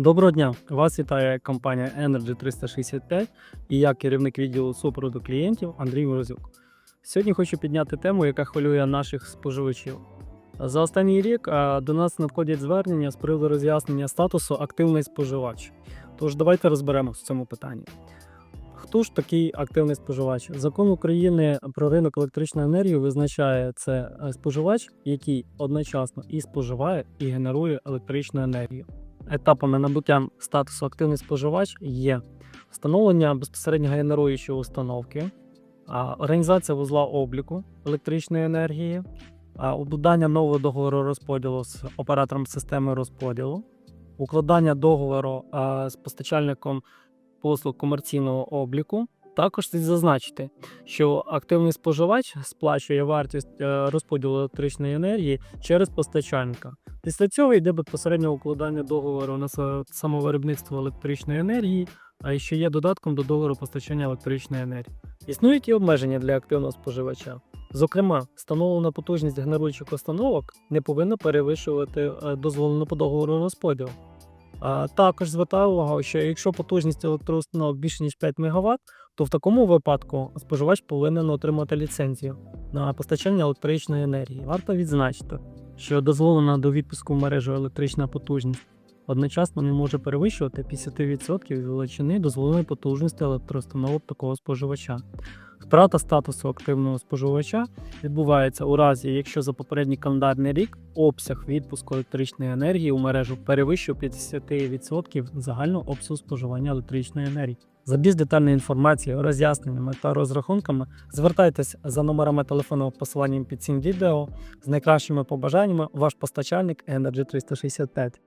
Доброго дня! Вас вітає компанія Energy 365 і я керівник відділу супроводу клієнтів Андрій Морозюк. Сьогодні хочу підняти тему, яка хвилює наших споживачів. За останній рік до нас надходять звернення з приводу роз'яснення статусу активний споживач. Тож давайте розберемося в цьому питанні. Хто ж такий активний споживач? Закон України про ринок електричної енергії визначає це е, споживач, який одночасно і споживає, і генерує електричну енергію. Етапами набуття статусу активний споживач є встановлення безпосередньо генеруючої установки, організація вузла обліку електричної енергії, а, нового договору розподілу з оператором системи розподілу, укладання договору з постачальником послуг комерційного обліку. Також слід зазначити, що активний споживач сплачує вартість е, розподілу електричної енергії через постачальника. Після цього йде безпосередньо укладання договору на самовиробництво електричної енергії, а ще є додатком до договору постачання електричної енергії. Існують і обмеження для активного споживача. Зокрема, встановлена потужність генеруючих установок не повинна перевищувати е, дозволену по договору розподілу. Також звертаю увагу, що якщо потужність електроустановок більше ніж 5 МВт, то в такому випадку споживач повинен отримати ліцензію на постачання електричної енергії. Варто відзначити, що дозволена до відпуску в мережу електрична потужність одночасно не може перевищувати 50% від величини дозволеної потужності електроустановок такого споживача. Втрата статусу активного споживача відбувається у разі, якщо за попередній календарний рік обсяг відпуску електричної енергії у мережу перевищує 50% загального обсягу споживання електричної енергії. За більш детальною інформацією, роз'ясненнями та розрахунками звертайтесь за номерами телефону посиланням під цим відео з найкращими побажаннями ваш постачальник Energy 365.